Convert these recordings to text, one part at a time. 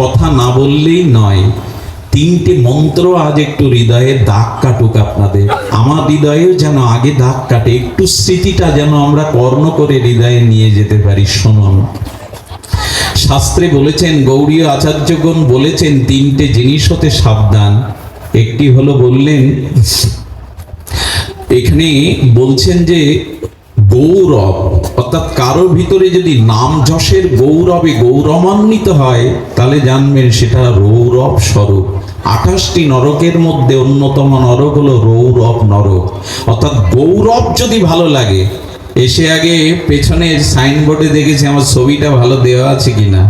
কথা না বললেই নয়। তিনটে মন্ত্র আজ একটু হৃদয়ে দাগ কাটুক আপনাদের। আমার হৃদয়েও যেন আগে দাগ কাটে, একটু স্মৃতিটা যেন আমরা কর্ণ করে হৃদয়ে নিয়ে যেতে পারি, শুনুন। শাস্ত্রে বলেছেন, গৌরীয় আচার্যগণ বলেছেন, তিনটে জিনিস হতে সাবধান। একটি হলো বললেন, এখানে বলছেন যে গৌরব। অর্থাৎ কারও ভিতরে যদি নাম যশের গৌরবে গৌরবান্বিত হয়, তাহলে জানবেন সেটা রৌরব স্বরূপ। আঠাশটি নরকের মধ্যে অন্যতম নরক হলো রৌরব নরক। অর্থাৎ গৌরব যদি ভালো লাগে, এসে আগে পেছনের সাইনবোর্ডে দেখেছি আমার ছবিটা ভালো দেওয়া আছে কিনা।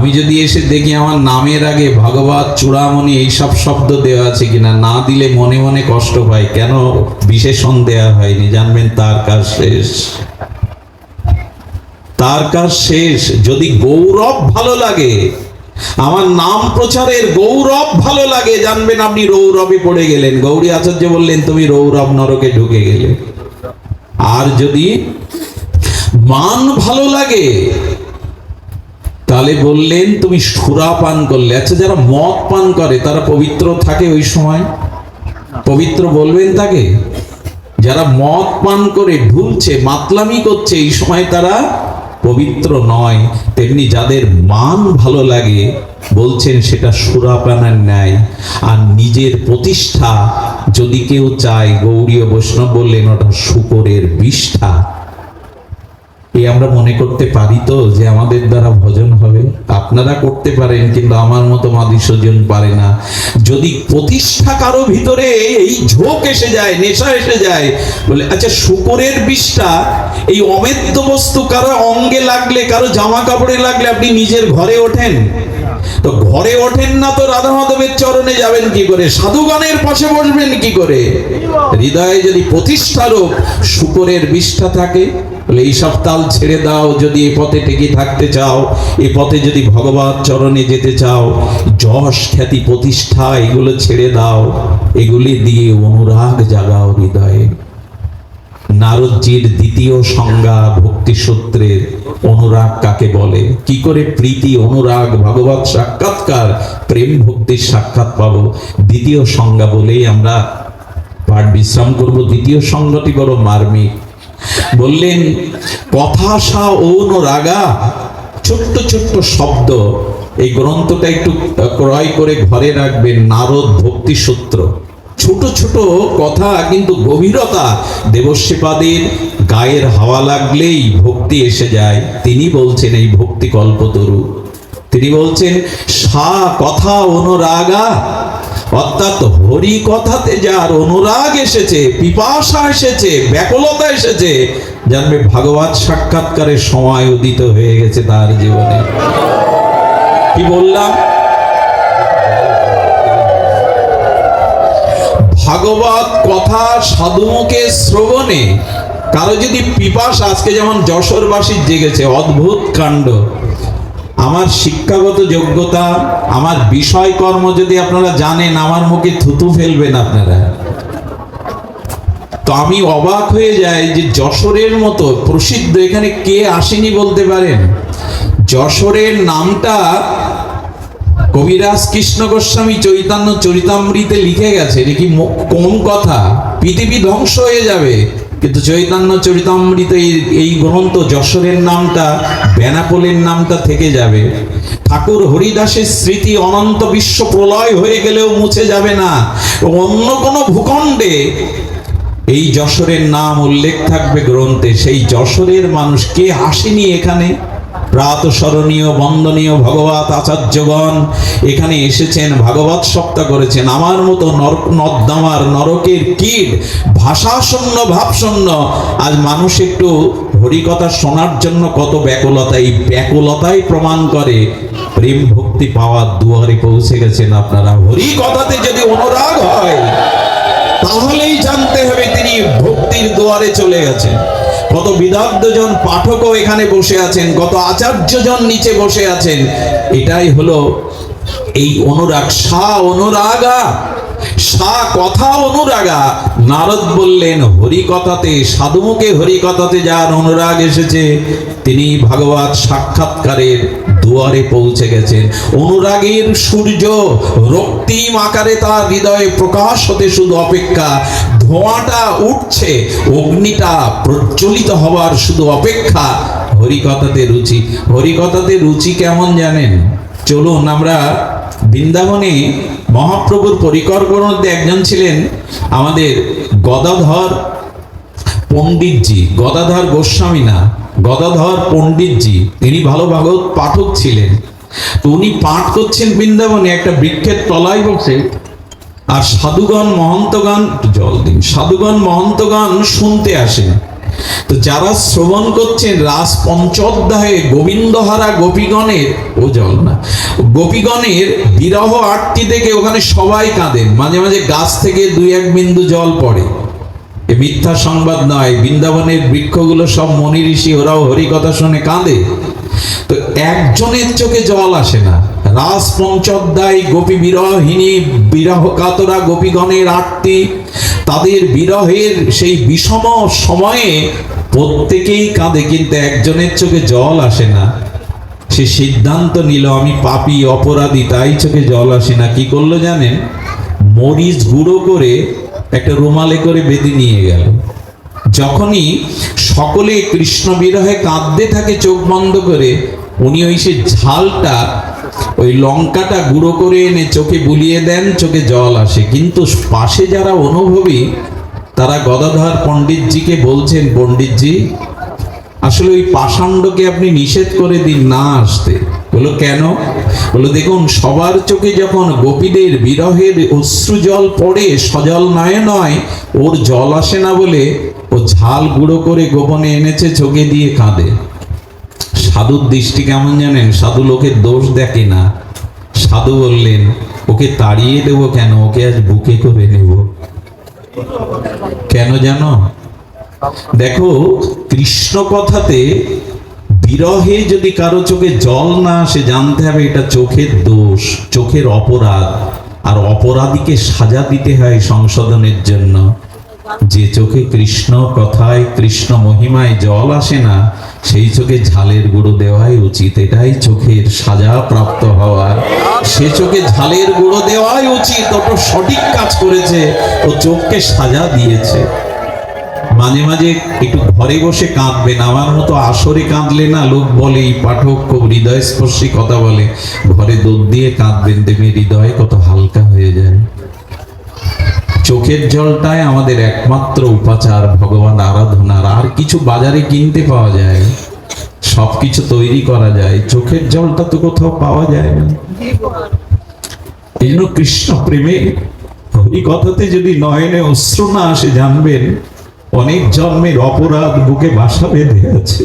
আমি যদি এসে দেখি আমার নামের আগে ভগবত, চূড়ামণি এইসব শব্দ দেওয়া আছে কিনা, না দিলে মনে মনে কষ্ট পাই কেন বিশেষণ দেওয়া হয়নি? জানবেন তার কাজ শেষ। তার কাজ শেষ। যদি গৌরব ভালো লাগে, আমার নাম প্রচারের গৌরব ভালো লাগে, জানবেন আপনি রৌরবে পড়ে গেলেন। গৌরী আচার্য বললেন, তুমি রৌরব নরকে ঢুকে গেলে। আর যদি মান ভালো লাগে তাহলে বললেন, তুমি সুরা পান করলে। আচ্ছা যারা মদ পান করে, তারা পবিত্র থাকে ওই সময়? পবিত্র বলবেন তাকে? যারা মদ পান করে, ঢুলছে, মাতলামি করছে, এই সময় তারা পবিত্র নয়। তেমনি যাদের মান ভালো লাগে, বলছেন সেটা সুরাপানার ন্যায়। আর নিজের প্রতিষ্ঠা যদি কেউ চায়, গৌরীয় বৈষ্ণব বললেন, ওটা শুকরের বিষ্ঠা। এই আমরা মনে করতে পারি তো যে আমাদের দ্বারা ভজন হবে। আপনারা করতে পারেন, কিন্তু আমার মতো মাদি স্বজন পারে না। যদি প্রতিষ্ঠা কারও ভিতরে এই ঝোঁক এসে যায়, নেশা এসে যায়, বলে আচ্ছা শুকরের বিষটা, এই অমেদ্য বস্তু কারও অঙ্গে লাগলে, কারও জামা কাপড়ে লাগলে আপনি নিজের ঘরে ওঠেন? তো ঘরে ওঠেন না তো রাধা মাধবের চরণে যাবেন কি করে? সাধুগণের পাশে বসবেন কি করে? হৃদয়ে যদি প্রতিষ্ঠারক শুকরের বিষ্ঠা থাকে, বলে এইসব তাল ছেড়ে দাও, যদি এ পথে টেকে থাকতে চাও এ পথে যদি ভগবান চরণে যেতে চাও, যশ খ্যাতি প্রতিষ্ঠা, এগুলো ছেড়ে দাও। এগুলি দিয়ে অনুরাগ জাগাও হৃদয়ে। নারদজির দ্বিতীয় সংজ্ঞা ভক্তি সূত্রের অনুরাগ কাকে বলে? কি করে প্রীতি, অনুরাগ, ভগবত সাক্ষাৎকার, প্রেম ভক্তির সাক্ষাৎ পাবো? দ্বিতীয় সংজ্ঞা বলেই আমরা পাঠ বিশ্রাম করব। দ্বিতীয় সংজ্ঞাটি বড় মার্মিক বললেন, কথা সা অনুরাগা, ছোট্ট ছোট্ট শব্দ। এই গ্রন্থটা একটু ক্রয় করে ঘরে রাখবেন, নারদ ভক্তি সূত্র। ছোট ছোট কথা কিন্তু গভীরতা দেবশ্রীপাদের গায়ের হাওয়া লাগলেই ভক্তি এসে যায়। তিনি বলছেন, এই ভক্তি কল্পতরু তিনি বলছেন, সা কথা অনুরাগা, অর্থাৎ হরি কথাতে যার অনুরাগ এসেছে, পিপাসা এসেছে, ব্যাকুলতা এসেছে, জানবে ভাগবত সাক্ষাৎকারের সময় উদিত হয়ে গেছে তার জীবনে। কি বললাম? ভাগবত কথা সাধুমুখে শ্রবণে, কারও যদি পিপাস আজকে যেমন যশোরবাসীর জেগেছে, অদ্ভুত কাণ্ড। আমার শিক্ষাগত যোগ্যতা, আমার বিষয় কর্ম যদি আপনারা জানেন, আমার মুখে থুতু ফেলবেন আপনারা। তো আমি অবাক হয়ে যাই যে যশোরের মতো প্রসিদ্ধ, এখানে কে আসেনি বলতে পারেন? যশোরের নামটা কবিরাজ কৃষ্ণ গোস্বামী চৈতন্য চরিতামৃতে লিখে গেছে, এটা কি কম কথা? পৃথিবী ধ্বংস হয়ে যাবে। কিন্তু চৈতন্য চরিতামৃত এই গ্রন্থ যশোরের নামটা, বেনাপোলের নামটা থেকে যাবে। ঠাকুর হরিদাসের স্মৃতি অনন্ত বিশ্ব প্রলয় হয়ে গেলেও মুছে যাবে না। অন্য কোনো ভূখণ্ডে এই যশোরের নাম উল্লেখ থাকবে গ্রন্থে, সেই যশোরের মানুষ কে আসেনি এখানে? প্রাত স্মরণীয়, বন্দনীয় ভগবত আচার্যগণ এখানে এসেছেন, ভাগবত সপ্তাহ করেছেন। আমার মতো নরক নর্দমার, নরকের কীট, ভাষাশূন্য, ভাবশূন্য, আজ মানুষ একটু হরিকথা শোনার জন্য কত ব্যাকুলতা, এই ব্যাকুলতাই প্রমাণ করে, প্রেম ভক্তি পাওয়ার দুয়ারে পৌঁছে গেছেন আপনারা। হরি কথাতে যদি অনুরাগ হয় তাহলেই জানতে হবে তিনি ভক্তির দুয়ারে চলে গেছেন। কত বিদগ্ধজন পাঠকও এখানে বসে আছেন, কত আচার্যজন নিচে বসে আছেন। এটাই হলো এই অনুরাগ। সা অনুরাগা, সা কথা অনুরাগা। নারদ বললেন হরি কথাতে সাধুমুখে হরি কথাতে যার অনুরাগ এসেছে, তিনি ভাগবত সাক্ষাৎকারের দুয়ারে পৌঁছে গেছেন। অনুরাগের সূর্য রক্তিম আকারে তার হৃদয়ে প্রকাশ হতে শুধু অপেক্ষা, ধোঁয়াটা উঠছে, অগ্নিটা প্রজ্বলিত হবার শুধু অপেক্ষা। হরিকথাতে রুচি হরিকথাতে রুচি কেমন জানেন? চলুন আমরা বৃন্দাবনে মহাপ্রভুর পরিকল্পনার মধ্যে একজন ছিলেন আমাদের গদাধর পণ্ডিতজি, গদাধর গোস্বামী না। গদাধর পণ্ডিতজি, তিনি ভালো ভাগবত পাঠক ছিলেন। তো উনি পাঠ করছেন বৃন্দাবনে একটা বৃক্ষের তলায় বসে। আর সাধুগণ, মহন্তগণ, একটু জল দিন, সাধুগণ, মহন্তগণ শুনতে আসেন তো যারা শ্রবণ করছেন রাস পঞ্চোধ্যায়ে গোবিন্দহারা গোপীগণের, ও জল না, গোপীগণের বিরহ আটটি থেকে ওখানে সবাই কাঁদেন। মাঝে মাঝে গাছ থেকে দুই এক বিন্দু জল পড়ে। এ মিথ্যা সংবাদ নয়। বৃন্দাবনের বৃক্ষগুলো সব মনি ঋষি, ওরাও হরিকথা শুনে কাঁদে। তো একজনের চোখে জল আসে না। রাস পঞ্চোধ্যায় গোপী বিরহিনী বিরহ কাতরা গোপীগণের আটটি তাদের বিরহের সেই বিষম সময়ে প্রত্যেকেই কাঁদে, কিন্তু একজনের চোখে জল আসে না। সে সিদ্ধান্ত নিল, আমি পাপি, অপরাধী, তাই চোখে জল আসে না। কি করল জানেন? মরিচ গুঁড়ো করে একটা রুমালে করে বেঁধে নিয়ে গেল। যখনই সকলে কৃষ্ণ বিরহে কাঁদতে থাকে, চোখ বন্ধ করে, উনি ওই সে ঝালটা, ওই লঙ্কাটা গুঁড়ো করে এনে চোখে বুলিয়ে দেন, চোখে জল আসে। কিন্তু পাশে যারা অনুভবী, তারা গদাধর পণ্ডিতজিকে বলছেন, পণ্ডিতজি, আসলে ওই পাষাণ্ডকে আপনি নিষেধ করে দিন না আসতে। বলো, কেন? বলো, দেখুন, সবার চোখে যখন গোপীদের বিরহের অশ্রু জল পড়ে, সজল নয় নয়, ওর জল আসে না বলে ও ঝাল গুঁড়ো করে গোপনে এনেছে, চোখে দিয়ে কাঁদে। সাধুর দৃষ্টি কেমন জানেন? সাধু লোকের দোষ দেখে না। সাধু বললেন, ওকে তাড়িয়ে দেবো কেন? ওকে আজ বুকে করে নেব। কেন জানো? দেখো, কৃষ্ণ কথাতে বিরহে যদি কারও চোখে জল না আসে, জানতে হবে এটা চোখের দোষ, চোখের অপরাধ। আর অপরাধীকে সাজা দিতে হয় সংশোধনের জন্য। যে চোখে কৃষ্ণ কথায়, কৃষ্ণ মহিমায় জল আসে না, সেই চোখে ঝালের গুঁড়ো দেওয়াই উচিত। এটাই চোখের সাজা প্রাপ্ত হওয়ার সে চোখে ঝালের গুঁড়ো দেওয়াই উচিত। ওটা সঠিক কাজ করেছে, ও চোখকে সাজা দিয়েছে। মাঝে মাঝে একটু ঘরে বসে কাঁদবেন আমার মতো আসরে কাঁদলে না লোক বলে, এই পাঠক খুব হৃদয়স্পর্শী কথা বলে। ঘরে দুধ দিয়ে কাঁদবেন দেবে হৃদয় কত হালকা হয়ে যায়। চোখের জলটাই আমাদের একমাত্র উপাচার, ভগবান আরাধনার। আর কিছু বাজারে কিনতে পাওয়া যায় সব কিছু তৈরি করা যায়। চোখের জলটা তো কোথাও পাওয়া যায় না। এই জন্য কৃষ্ণ প্রেমে হরি কথাতে যদি নয়নে অশ্রু না আসে, জানবেন অনেক জন্মের অপরাধ বুকে বাসা বেঁধে আছে।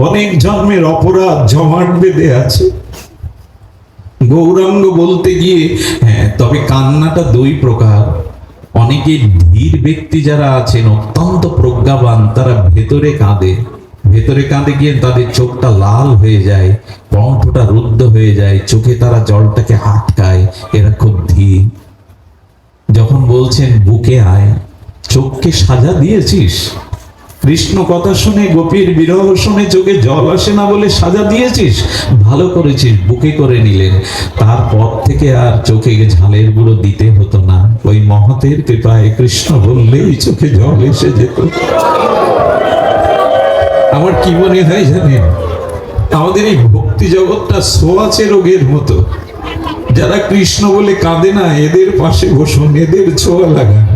অনেক জন্মের অপরাধ জমাট বেঁধে আছে। গৌরাঙ্গ বলতে গিয়ে হ্যাঁ তবে কান্নাটা দুই প্রকার। অনেকে ধীর ব্যক্তি যারা আছেন, অত্যন্ত প্রজ্ঞাবান, তারা ভেতরে কাঁদে। ভেতরে কাঁদে গিয়ে তাদের চোখটা লাল হয়ে যায়, কণ্ঠটা রুদ্ধ হয়ে যায়, চোখে তারা জলটাকে আটকায়, এরা খুব ধীর। যখন বলছেন, বুকে আয়। চোখকে সাজা দিয়েছিস? কৃষ্ণ কথা শুনে, গোপীর বিরহ শুনে চোখে জল আসে না বলে সাজা দিয়েছিস? ভালো করেছিস, বুকে করে নিলেন। তারপর থেকে আর চোখে ঝালের গুঁড়ো দিতে হতো না। ওই মহতের কৃপায় কৃষ্ণ বললেই চোখে জল এসে যেত। আমার কি মনে হয় জানেন? আমাদের এই ভক্তি জগৎটা সোয়াচে রোগের মতো। যারা কৃষ্ণ বলে কাঁদে না, এদের পাশে বসুন, এদের ছোঁয়া লাগান।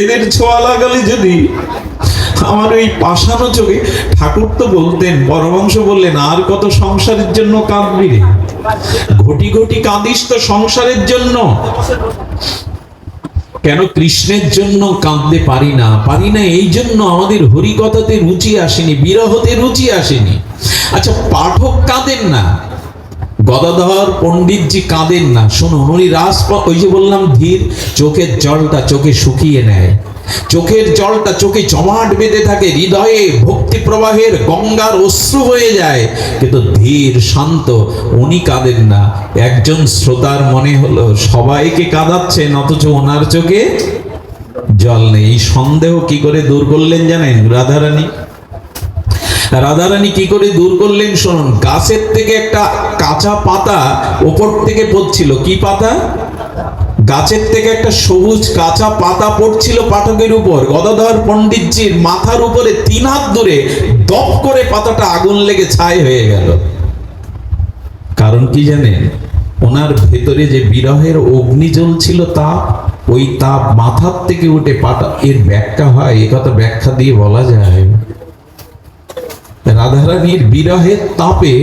এদের ছোঁয়া লাগালে যদি আমার ওই পাশানো চোখে ঠাকুর তো বলতেন পরমাংশ বললেন, আর কত সংসারের জন্য কাঁদবি রে? ঘটি ঘটি কাঁদিস তো সংসারের জন্য। কেন কৃষ্ণের জন্য কাঁদতে পারি না? পারি না এই জন্য আমাদের হরিকথাতে রুচি আসেনি, বিরহতে রুচি আসেনি। আচ্ছা পাঠক কাঁদেন না। গদাধর পণ্ডিতজি কাঁদেন না। শুনুন, উনি রাস ওই যে বললাম, ধীর, চোখের জলটা চোখে শুকিয়ে নেয়। চোখের জলটা চোখে জমাট বেঁধে থাকে, হৃদয়ে ভক্তি প্রবাহের গঙ্গার অশ্রু হয়ে যায়। কিন্তু ধীর, শান্ত, উনি কাঁদেন না। একজন শ্রোতার মনে হলো, সবাইকে কাঁদাচ্ছেন, অথচ ওনার চোখে জল নেই। এই সন্দেহ কি করে দূর করলেন জানেন, রাধারানী? রাধারানী কি করে দূর করলেন শুনুন গাছের থেকে একটা কাঁচা পাতা ওপর থেকে পড়ছিল। কি পাতা? গাছের থেকে একটা সবুজ কাঁচা পাতা পড়ছিল পাঠকের উপর। গদাধর পণ্ডিতজির মাথার উপরে তিন হাত দূরে দপ করে পাতাটা আগুন লেগে ছাই হয়ে গেল। কারণ কি জানেন ওনার ভেতরে যে বিরহের অগ্নি জ্বলছিল তাপ ওই তাপ মাথার থেকে উঠে পাটা এর ব্যাখ্যা হয়, এ কথা ব্যাখ্যা দিয়ে বলা যায়। রাধারানীর বিরহের তাপে,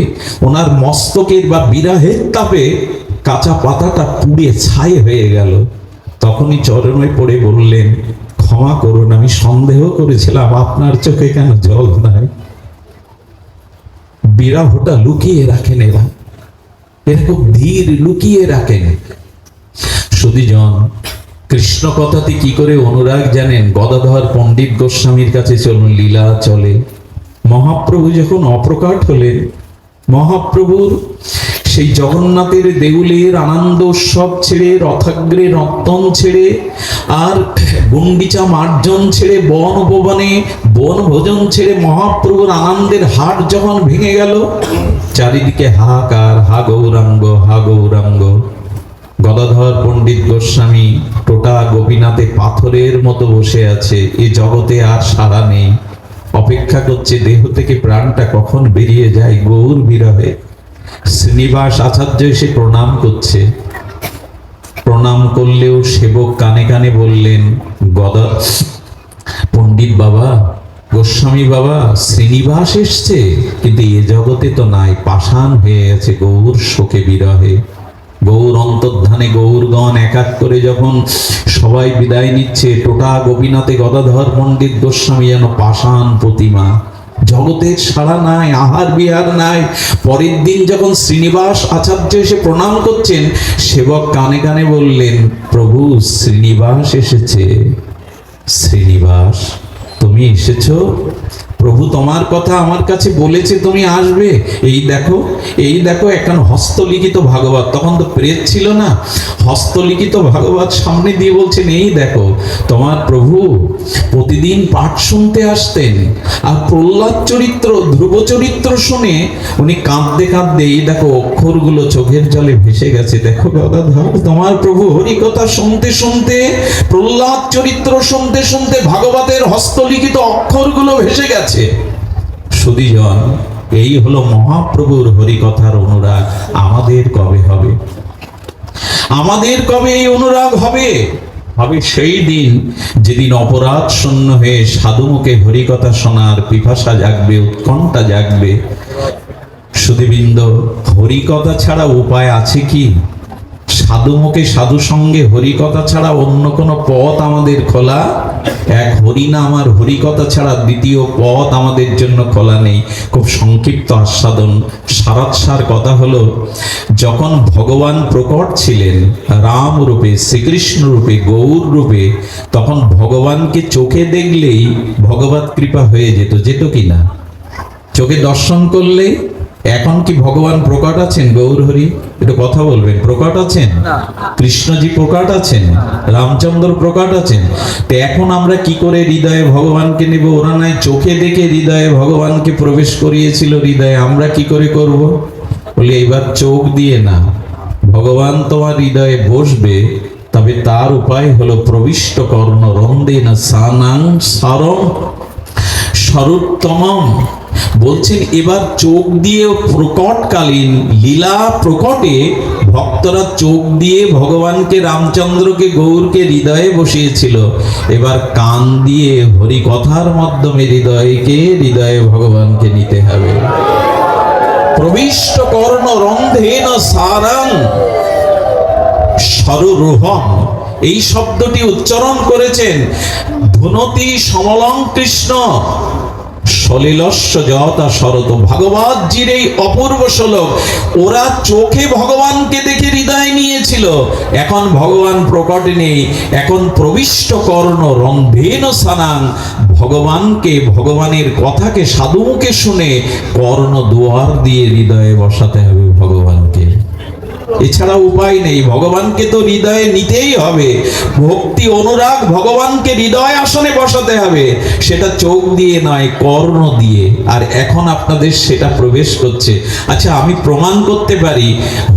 ওনার মস্তকের বা বিরহের তাপে কাঁচা পাতাটা পুড়ে ছাই হয়ে গেল। তখনই চরণে পড়ে বললেন, ক্ষমা করুন, আমি সন্দেহ করেছিলাম, আপনার চোখে কেন জল নাই? বিরহটা লুকিয়ে রাখেন এরা। এরকম ধীর লুকিয়ে রাখেন। সুদীজন, কৃষ্ণ কথাতে কি করে অনুরাগ জানেন? গদাধর পণ্ডিত গোস্বামীর কাছে চলুন, লীলা চলে। মহাপ্রভু যখন অপ্রকাট হলেন মহাপ্রভুর সেই জগন্নাথের দেউলের আনন্দ উৎসব ছেড়ে, রথাগ্রে রক্তন ছেড়ে, আর গুন্ডিচা মার্জন ছেড়ে, বন উপবনে বন ভোজন ছেড়ে মহাপ্রভুর আনন্দের হাট যখন ভেঙে গেল, চারিদিকে হাহাকার, হা গৌরাঙ্গ হা গৌরাঙ্গ। গদাধর পণ্ডিত গোস্বামী টোটা গোপীনাথে পাথরের মতো বসে আছে, এ জগতে আর সারা নেই। অপেক্ষা করছে, দেহ থেকে প্রাণটা কখন বেরিয়ে যায় গৌর বিরহে শ্রীনিবাস আচার্য এসে প্রণাম করছে। প্রণাম করলেও সেবক কানে কানে বললেন গদা পণ্ডিত বাবা, গোস্বামী বাবা, শ্রীনিবাস এসছে, কিন্তু এ জগতে তো নাই, পাষাণ হয়ে আছে গৌর শোকে বিরহে। গৌর অন্তর্ধানে গৌরগণ এক এক করে যখন সবাই বিদায় নিচ্ছে, টোটা গোপীনাথে গদাধর পণ্ডিত গোস্বামী যেন পাষাণ প্রতিমা। জগতের সারা নাই, আহার বিহার নাই। পরের দিন যখন শ্রীনিবাস আচার্য এসে প্রণাম করছেন, সেবক কানে কানে বললেন, প্রভু, শ্রীনিবাস এসেছে। শ্রীনিবাস, তুমি এসেছ? প্রভু তোমার কথা আমার কাছে বলেছে, তুমি আসবে। এই দেখো এই দেখো, এখন হস্তলিখিত ভাগবত। তখন তো প্রেত ছিল না। হস্তলিখিত ভাগবত সামনে দিয়ে বলছেন, এই দেখো, তোমার প্রভু প্রতিদিন পাঠ শুনতে আসতেন আর প্রহ্লাদ চরিত্র, ধ্রুব চরিত্র শুনে উনি কাঁদতে কাঁদতে এই দেখো অক্ষরগুলো চোখের জলে ভেসে গেছে। দেখো গদাধর তোমার প্রভু হরিকথা শুনতে শুনতে, প্রহ্লাদ চরিত্র শুনতে শুনতে ভাগবতের হস্তলিখিত অক্ষরগুলো ভেসে গেছে। সুদীজন এই হলো মহাপ্রভুর হরিকথার অনুরাগ। আমাদের কবে হবে? আমাদের কবে এই অনুরাগ হবে? হবে সেই দিন যেদিন অপরাধ শূন্য হয়ে সাধুমুখে হরিকথা শোনার পিপাসা জাগবে, উৎকণ্ঠা জাগবে। সুদীবৃন্দ হরিকথা ছাড়া উপায় আছে কি? সাধু মুখে সাধু সঙ্গে হরিকথা ছাড়া অন্য কোনো পথ আমাদের খোলা? এক হরিনাম আর হরিকথা ছাড়া দ্বিতীয় পথ আমাদের জন্য খোলা নেই। খুব সংক্ষিপ্ত আস্বাদন। সারাৎসার কথা হলো, যখন ভগবান প্রকট ছিলেন, রাম রূপে, শ্রীকৃষ্ণ রূপে, গৌর রূপে, তখন ভগবানকে চোখে দেখলেই ভগবত কৃপা হয়ে যেত। যেত কি না চোখে দর্শন করলে এখন কি ভগবান প্রকট আছেন গৌর হরি? একটু কথা বলবেন। প্রকট আছেন? কৃষ্ণজি প্রকট আছেন? রামচন্দ্র প্রকট আছেন? তো এখন আমরা কি করে হৃদয়ে ভগবানকে নেব? ওরা নাই চোখে দেখে হৃদয়ে ভগবানকে প্রবেশ করিয়েছিল হৃদয়ে। আমরা কি করে করব? বলি এবার চোখ দিয়ে না। ভগবান তোমার হৃদয়ে বসবে তবে তার উপায় হলো প্রবিষ্ট কর্ণ রন্দে না সানাং সারম সরুত্তমম বলছেন, এবার চোখ দিয়ে প্রকটকালীন লীলা প্রকটে ভক্তরা চোখ দিয়ে ভগবানকে, রামচন্দ্রকে, গৌরকে হৃদয়ে বসিয়েছিল। এবার কান দিয়ে হরি কথার মাধ্যমে হৃদয়কে, হৃদয়ে ভগবানকে নিতে হবে। প্রবিষ্ট কর্ণ রন্ধেন সারাং সরোরোহম। এই শব্দটি উচ্চারণ করেছেন ধুনতি সমলং কৃষ্ণ। সলিলস্য যতা শরত ভাগবতজির এই অপূর্ব শ্লোক। ওরা চোখে ভগবানকে দেখে হৃদয় নিয়েছিল। এখন ভগবান প্রকটে নেই। এখন প্রবিষ্ট কর্ণ রন্ধেন সানাং। ভগবানকে, ভগবানের কথাকে সাধুমুখে শুনে কর্ণ দুয়ার দিয়ে হৃদয়ে বসাতে হবে ভগবানকে এছাড়া উপায় নেই। ভগবানকে তো হৃদয়ে নিতেই হবে। ভক্তি, অনুরাগ ভগবানকে হৃদয় আসনে বসাতে হবে। সেটা চোখ দিয়ে নয়, কর্ণ দিয়ে। আর এখন আপনাদের সেটা প্রবেশ করছে। আচ্ছা আমি প্রমাণ করতে পারি।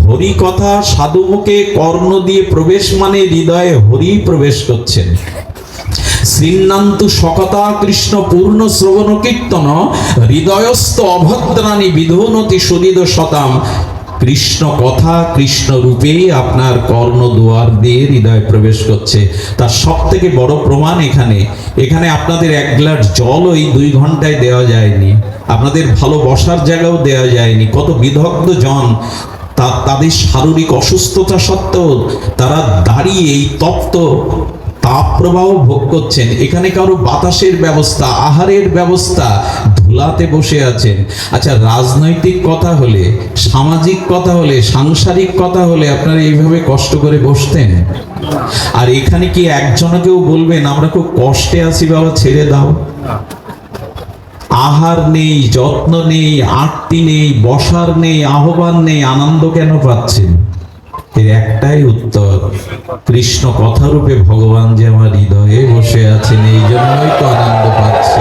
হরি কথা সাধুমুখে কর্ণ দিয়ে প্রবেশ মানে হৃদয়ে হরি প্রবেশ করছেন শ্রীনান্তু সকতা কৃষ্ণ পূর্ণ শ্রবণ কীর্তন। হৃদয়স্থ অভদ্রাণী বিধুনতি সুদিদ শতাম। কৃষ্ণ কথা, কৃষ্ণ রূপেই আপনার কর্ণ দুয়ার দিয়ে হৃদয় প্রবেশ করছে। তার সব থেকে বড় প্রমাণ এখানে এখানে আপনাদের এক গ্লাস জল ওই দুই ঘন্টায় দেওয়া যায়নি। আপনাদের ভালো বসার জায়গাও দেওয়া যায়নি। কত বিদগ্ধ জন, তা, তাদের শারীরিক অসুস্থতা সত্ত্বেও তারা দাঁড়িয়ে এই তপ্ত তাপ প্রবাহ ভোগ করছেন। এখানে কারও বাতাসের ব্যবস্থা, আহারের ব্যবস্থা ধুলাতে বসে আছেন। আচ্ছা রাজনৈতিক কথা হলে, সামাজিক কথা হলে, সাংসারিক কথা হলে আপনারা এইভাবে কষ্ট করে বসতেন? আর এখানে কি একজনকেও বলবেন, আমরা খুব কষ্টে আছি বাবা, ছেড়ে দাও। আহার নেই, যত্ন নেই, আরতি নেই, বসার নেই, আহ্বান নেই, আনন্দ কেন পাচ্ছেন? এর একটাই উত্তর, কৃষ্ণ কথারূপে ভগবান যে আমার হৃদয়ে বসে আছেন, এই জন্যই তো আনন্দ পাচ্ছি।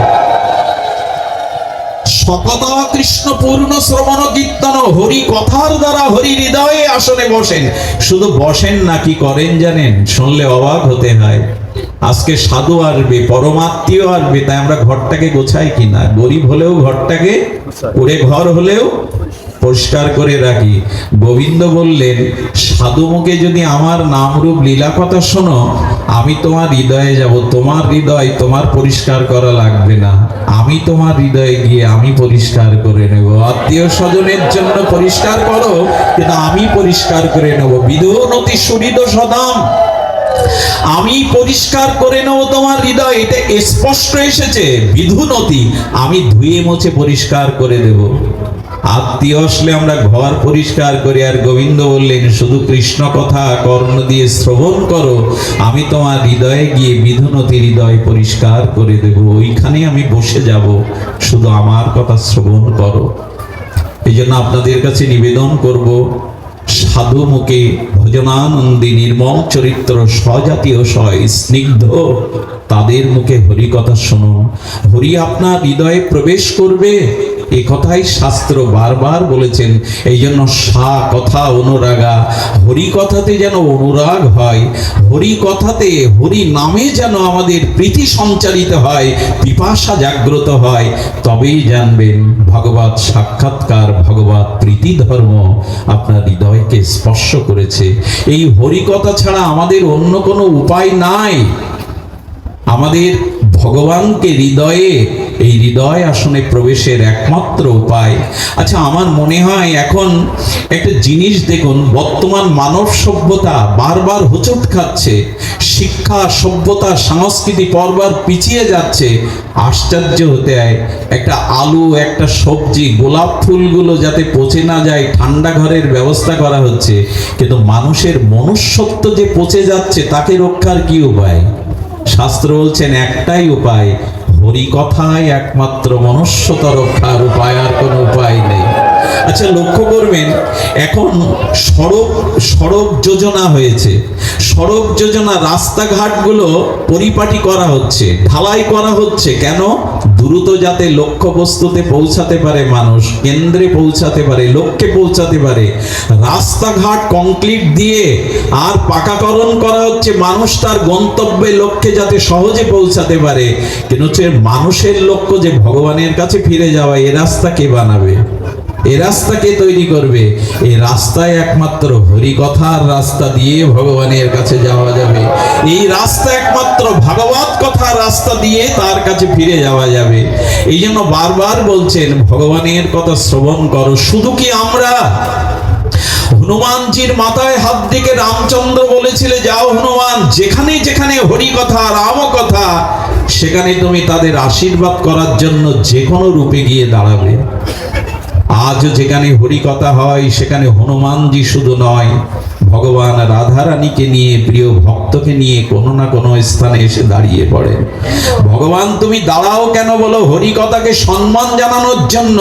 সকতা কৃষ্ণ পূর্ণ শ্রবণ কীর্তন হরি কথার দ্বারা হরি হৃদয়ে আসনে বসেন। শুধু বসেন না, কি করেন জানেন? শুনলে অবাক হতে হয়। আজকে সাধু আসবে, পরমাত্মীয় আসবে, তাই আমরা ঘরটাকে গোছাই কিনা? গরিব হলেও ঘরটাকে উড়ে ঘর হলেও পরিষ্কার করে রাখি। গোবিন্দ বললেন সাধু মুখে যদি আমার নামরূপ লীলা কথা শোনো আমি তোমার হৃদয়ে যাব, তোমার হৃদয় তোমার পরিষ্কার করা লাগবে না। আমি তোমার হৃদয়ে গিয়ে আমি পরিষ্কার করে নেব। আত্মীয় স্বজনের জন্য পরিষ্কার করো, কিন্তু আমি পরিষ্কার করে নেব। বিধুনতি সুরিত সদাম। আমি পরিষ্কার করে নেব তোমার হৃদয়। এটা স্পষ্ট এসেছে। বিধুনতি আমি ধুয়ে মুছে পরিষ্কার করে দেব। আত্মীয় আসলে আমরা ঘর পরিষ্কার করি, আর গোবিন্দ বললেন, শুধু কৃষ্ণ কথা, কর্ণ দিয়ে শ্রবণ করো। আমি তোমার হৃদয়ে গিয়ে বিধুনতি হৃদয় পরিষ্কার করে দেব। ওইখানে আমি বসে যাব। শুধু আমার কথা শ্রবণ করো। এই জন্য আপনাদের কাছে নিবেদন করব, সাধু মুখে ভজনানন্দী নির্মল চরিত্র স্বজাতীয় সয় স্নিগ্ধ, তাদের মুখে হরি কথা শোনো। হরি আপনার হৃদয়ে প্রবেশ করবে। এ কথাই শাস্ত্র বারবার বলেছেন। এই জন্য সা কথা অনুরাগা, হরি কথাতে যেন অনুরাগ হয়, হরি কথাতে হরি নামে যেন আমাদের প্রীতি সঞ্চারিত হয়, পিপাসা জাগ্রত হয়, তবেই জানবেন ভগবত সাক্ষাৎকার, ভগবত প্রীতি ধর্ম আপনার হৃদয়কে স্পর্শ করেছে। এই হরি কথা ছাড়া আমাদের অন্য কোনো উপায় নাই। আমাদের ভগবানকে হৃদয়ে এই হৃদয় আসনে প্রবেশের একমাত্র উপায়। আচ্ছা আমার মনে হয় এখন একটা জিনিস দেখুন, বর্তমান মানব সভ্যতা বারবার হোঁচট খাচ্ছে, শিক্ষা, সভ্যতা, সংস্কৃতি পরবার পিছিয়ে যাচ্ছে। আশ্চর্য হতে হয়, একটা আলু, একটা সবজি, গোলাপ ফুলগুলো যাতে পচে না যায়, ঠান্ডা ঘরের ব্যবস্থা করা হচ্ছে, কিন্তু মানুষের মনুষ্যত্ব যে পচে যাচ্ছে, তাকে রক্ষার কি উপায়? শাস্ত্র বলছেন, একটাই উপায় হরি কথায় একমাত্র মনুষ্যতা রক্ষার উপায় আর কোনো উপায় আচ্ছা লক্ষ্য করবেন, এখন সড়ক সড়ক যোজনা হয়েছে। সড়ক যোজনা রাস্তাঘাটগুলো পরিপাটি করা হচ্ছে, ঢালাই করা হচ্ছে। কেন? দ্রুত যাতে লক্ষ্য বস্তুতে পৌঁছাতে পারে মানুষ, কেন্দ্রে পৌঁছাতে পারে, লক্ষ্যে পৌঁছাতে পারে। রাস্তাঘাট কংক্রিট দিয়ে আর পাকাকরণ করা হচ্ছে, মানুষ তার গন্তব্যে, লক্ষ্যে যাতে সহজে পৌঁছাতে পারে। কিন্তু মানুষের লক্ষ্য যে ভগবানের কাছে ফিরে যাওয়া, এ রাস্তা কে বানাবে? এ রাস্তা কে তৈরি করবে? এই রাস্তায় একমাত্র হরি কথার রাস্তা দিয়ে ভগবানের কাছে যাওয়া যাবে। এই রাস্তা একমাত্র ভাগবত কথার রাস্তা দিয়ে তার কাছে ফিরে যাওয়া যাবে। এই জন্য বারবার বলছেন, ভগবানের কথা শ্রবণ করো। শুধু কি আমরা? হনুমানজির মাথায় হাত দিকে রামচন্দ্র বলেছিলে, যাও হনুমান, যেখানে যেখানে হরি কথা রাম কথা সেখানে তুমি তাদের আশীর্বাদ করার জন্য যে কোনো রূপে গিয়ে দাঁড়াবে। আজও যেখানে হরি কথা হয়, সেখানে হনুমানজি শুধু নয়, ভগবান রাধারানীকে নিয়ে, প্রিয় ভক্তকে নিয়ে কোনো না কোনো স্থানে এসে দাঁড়িয়ে পড়ে। ভগবান, তুমি দাঁড়াও কেন বলো? হরি কথাকে সম্মান জানানোর জন্য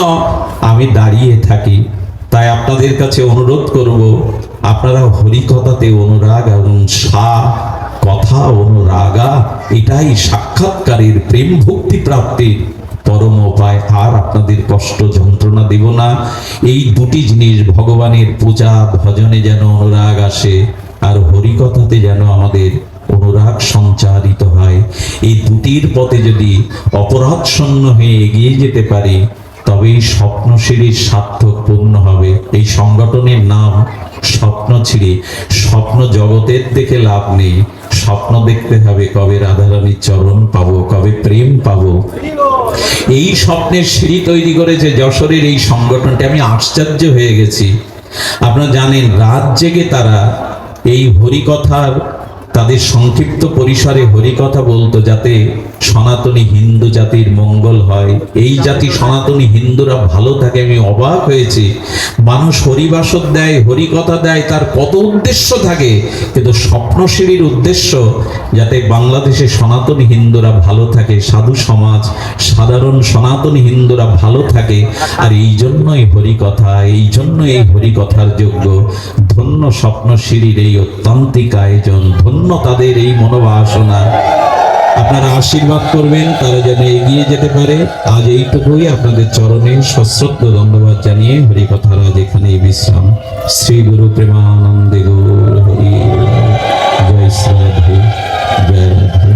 আমি দাঁড়িয়ে থাকি। তাই আপনাদের কাছে অনুরোধ করব, আপনারা হরিকথাতে অনুরাগ এবং সা, কথা অনুরাগা, এটাই সাক্ষাৎকারের প্রেম ভক্তি প্রাপ্তির পরম উপায়, আর আপনাদের কষ্ট যন্ত্রণা দেব না। এই দুটি জিনিস ভগবানের পূজা, ভজনে যেন অনুরাগ আসে, আর হরিকথাতে যেন আমাদের অনুরাগ সঞ্চারিত হয়। এই দুটির পথে যদি অপরাধ শূন্য হয়ে এগিয়ে যেতে পারি তবেই স্বপ্নশিরির সার্থক পূর্ণ হবে। এই সংগঠনের নাম স্বপ্ন ছিঁড়ে, স্বপ্ন জগতের দেখে লাভ নেই। স্বপ্ন দেখতে হবে, কবে রাধারানীর চরণ পাবো, কবে প্রেম পাবো। এই স্বপ্নের সিঁড়ি তৈরি করেছে যশোরের এই সংগঠনটি। আমি আশ্চর্য হয়ে গেছি। আপনারা জানেন, রাত জেগে তারা এই হরিকথার তাদের সংক্ষিপ্ত পরিসরে হরিকথা বলতো যাতে সনাতনী হিন্দু জাতির মঙ্গল হয়। এই জাতি সনাতনী হিন্দুরা ভালো থাকে, আমি অবাক হয়েছি। মানুষ হরিবাসক দেয়, হরিকথা দেয়, তার কত উদ্দেশ্য থাকে। কিন্তু স্বপ্নশিরির উদ্দেশ্য যাতে বাংলাদেশে সনাতনী হিন্দুরা ভালো থাকে, সাধু সমাজ, সাধারণ সনাতনী হিন্দুরা ভালো থাকে। আর এই জন্যই হরিকথা, এই জন্য এই হরিকথার যোগ্য। ধন্য স্বপ্নশিরির এই অত্যান্তিক আয়োজন, ধন্য জন্য তাদের এই মনোবাসনা। আপনারা আশীর্বাদ করবেন, তারা যেন এগিয়ে যেতে পারে। আজ এইটুকুই আপনাদের চরণে সশ্রদ্ধ ধন্যবাদ জানিয়ে হরি কথারাজ এখানে বিশ্রাম। শ্রী গুরু প্রেমানন্দে গৌর হরি। জয় শ্রী জয় রাধে।